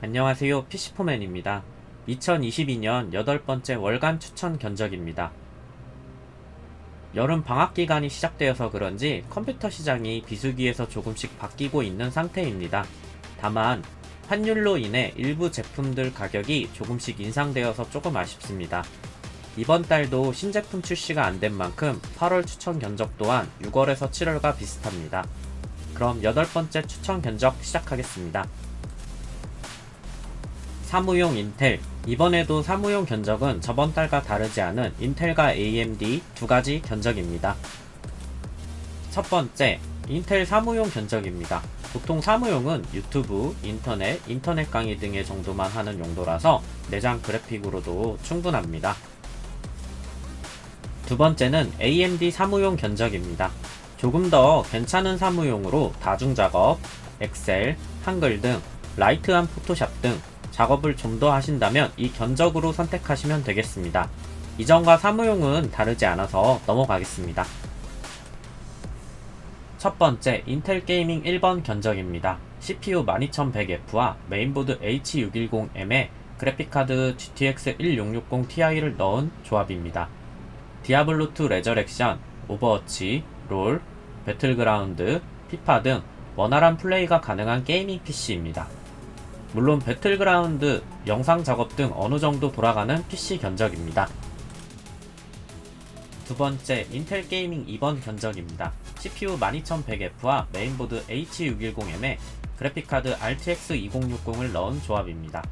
안녕하세요. PC포맨입니다. 2022년 여덟 번째 월간 추천 견적입니다. 여름 방학 기간이 시작되어서 그런지 컴퓨터 시장이 비수기에서 조금씩 바뀌고 있는 상태입니다. 다만 환율로 인해 일부 제품들 가격이 조금씩 인상되어서 조금 아쉽습니다. 이번 달도 신제품 출시가 안 된 만큼 8월 추천 견적 또한 6월에서 7월과 비슷합니다. 그럼 여덟 번째 추천 견적 시작하겠습니다. 사무용 인텔 이번에도 사무용 견적은 저번 달과 다르지 않은 인텔과 AMD 두 가지 견적입니다. 첫 번째, 인텔 사무용 견적입니다. 보통 사무용은 유튜브, 인터넷, 인터넷 강의 등의 정도만 하는 용도라서 내장 그래픽으로도 충분합니다. 두 번째는 AMD 사무용 견적입니다. 조금 더 괜찮은 사무용으로 다중작업, 엑셀, 한글 등 라이트한 포토샵 등 작업을 좀 더 하신다면 이 견적으로 선택하시면 되겠습니다. 이전과 사무용은 다르지 않아서 넘어가겠습니다. 첫 번째 인텔 게이밍 1번 견적입니다. CPU 12100F와 메인보드 H610M에 그래픽카드 GTX 1660 Ti를 넣은 조합입니다. 디아블로2 레저렉션, 오버워치, 롤, 배틀그라운드, 피파 등 원활한 플레이가 가능한 게이밍 PC입니다. 물론 배틀그라운드, 영상 작업 등 어느 정도 돌아가는 PC 견적입니다. 두 번째, 인텔 게이밍 2번 견적입니다. CPU 12100F와 메인보드 H610M에 그래픽카드 RTX 2060을 넣은 조합입니다.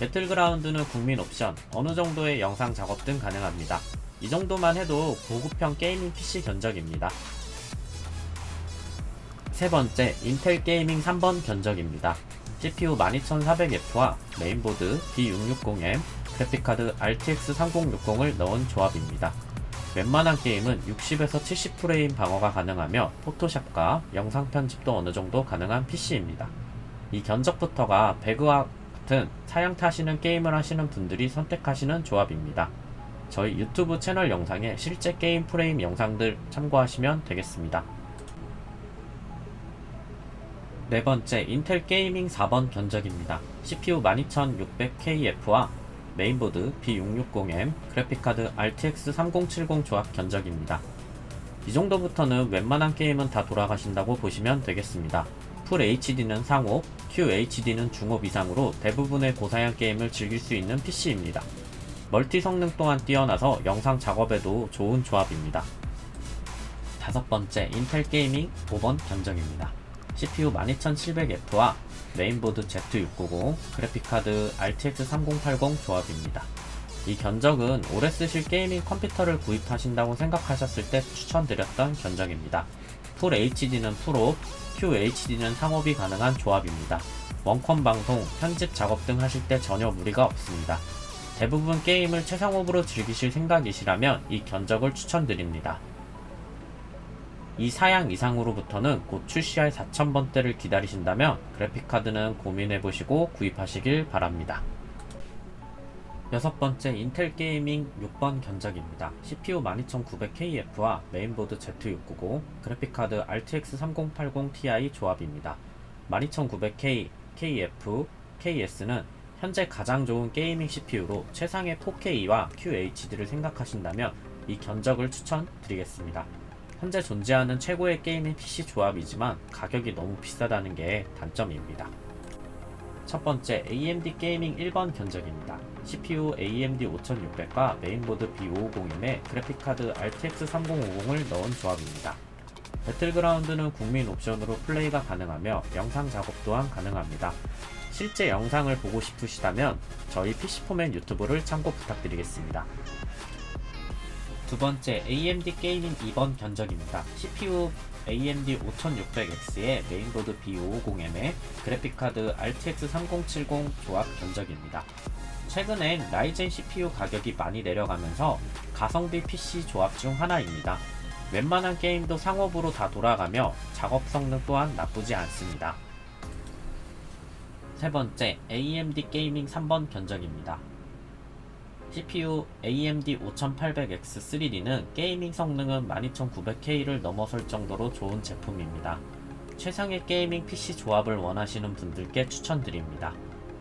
배틀그라운드는 국민 옵션, 어느 정도의 영상 작업 등 가능합니다. 이 정도만 해도 고급형 게이밍 PC 견적입니다. 세 번째, 인텔 게이밍 3번 견적입니다. CPU 12400F와 메인보드 B660M, 그래픽카드 RTX 3060을 넣은 조합입니다. 웬만한 게임은 60에서 70프레임 방어가 가능하며 포토샵과 영상 편집도 어느 정도 가능한 PC입니다. 이 견적부터가 배그와 같은 사양 타시는 게임을 하시는 분들이 선택하시는 조합입니다. 저희 유튜브 채널 영상에 실제 게임 프레임 영상들 참고하시면 되겠습니다. 네 번째, 인텔 게이밍 4번 견적입니다. CPU 12600KF와 메인보드 B660M, 그래픽카드 RTX 3070 조합 견적입니다. 이 정도부터는 웬만한 게임은 다 돌아가신다고 보시면 되겠습니다. 풀 HD는 상업, QHD는 중업 이상으로 대부분의 고사양 게임을 즐길 수 있는 PC입니다. 멀티 성능 또한 뛰어나서 영상 작업에도 좋은 조합입니다. 다섯 번째, 인텔 게이밍 5번 견적입니다. CPU 12700F와 메인보드 Z690, 그래픽카드 RTX 3080 조합입니다. 이 견적은 오래 쓰실 게이밍 컴퓨터를 구입하신다고 생각하셨을 때 추천드렸던 견적입니다. 풀 HD는 프로, QHD는 상업이 가능한 조합입니다. 원컴 방송, 편집 작업 등 하실 때 전혀 무리가 없습니다. 대부분 게임을 최상업으로 즐기실 생각이시라면 이 견적을 추천드립니다. 이 사양 이상으로부터는 곧 출시할 4000번대를 기다리신다면 그래픽카드는 고민해보시고 구입하시길 바랍니다. 여섯 번째 인텔 게이밍 6번 견적입니다. CPU 12900KF와 메인보드 Z690, 그래픽카드 RTX 3080 Ti 조합입니다. 12900K, KF, KS는 현재 가장 좋은 게이밍 CPU로 최상의 4K와 QHD를 생각하신다면 이 견적을 추천드리겠습니다. 현재 존재하는 최고의 게이밍 PC 조합이지만 가격이 너무 비싸다는 게 단점입니다. 첫 번째 AMD 게이밍 1번 견적입니다. CPU AMD 5600과 메인보드 B550임에 그래픽카드 RTX 3050을 넣은 조합입니다. 배틀그라운드는 국민 옵션으로 플레이가 가능하며 영상 작업 또한 가능합니다. 실제 영상을 보고 싶으시다면 저희 PC포맨 유튜브를 참고 부탁드리겠습니다. 두 번째 AMD 게이밍 2번 견적입니다. CPU AMD 5600X에 메인보드 B550M에 그래픽카드 RTX 3070 조합 견적입니다. 최근엔 라이젠 CPU 가격이 많이 내려가면서 가성비 PC 조합 중 하나입니다. 웬만한 게임도 상업으로 다 돌아가며 작업 성능 또한 나쁘지 않습니다. 세 번째 AMD 게이밍 3번 견적입니다. CPU AMD 5800X 3D는 게이밍 성능은 12900K를 넘어설 정도로 좋은 제품입니다. 최상의 게이밍 PC 조합을 원하시는 분들께 추천드립니다.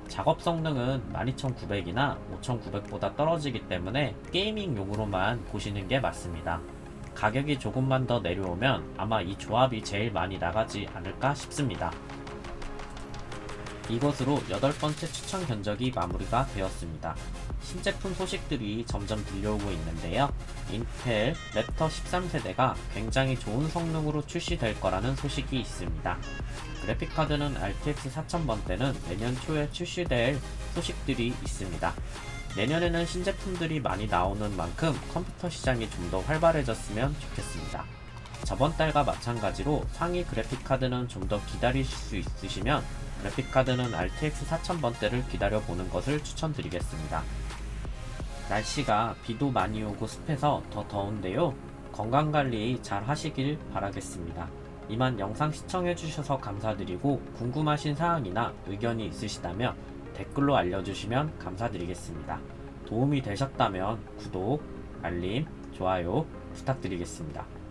작업 성능은 12900이나 5900보다 떨어지기 때문에 게이밍용으로만 보시는 게 맞습니다. 가격이 조금만 더 내려오면 아마 이 조합이 제일 많이 나가지 않을까 싶습니다. 이것으로 여덟 번째 추천 견적이 마무리가 되었습니다. 신제품 소식들이 점점 들려오고 있는데요. 인텔 랩터 13세대가 굉장히 좋은 성능으로 출시될 거라는 소식이 있습니다. 그래픽카드는 RTX 4000번대는 내년 초에 출시될 소식들이 있습니다. 내년에는 신제품들이 많이 나오는 만큼 컴퓨터 시장이 좀 더 활발해졌으면 좋겠습니다. 저번 달과 마찬가지로 상위 그래픽카드는 좀 더 기다리실 수 있으시면 그래픽카드는 RTX 4000번대를 기다려보는 것을 추천드리겠습니다. 날씨가 비도 많이 오고 습해서 더 더운데요. 건강관리 잘 하시길 바라겠습니다. 이만 영상 시청해주셔서 감사드리고 궁금하신 사항이나 의견이 있으시다면 댓글로 알려주시면 감사드리겠습니다. 도움이 되셨다면 구독, 알림, 좋아요 부탁드리겠습니다.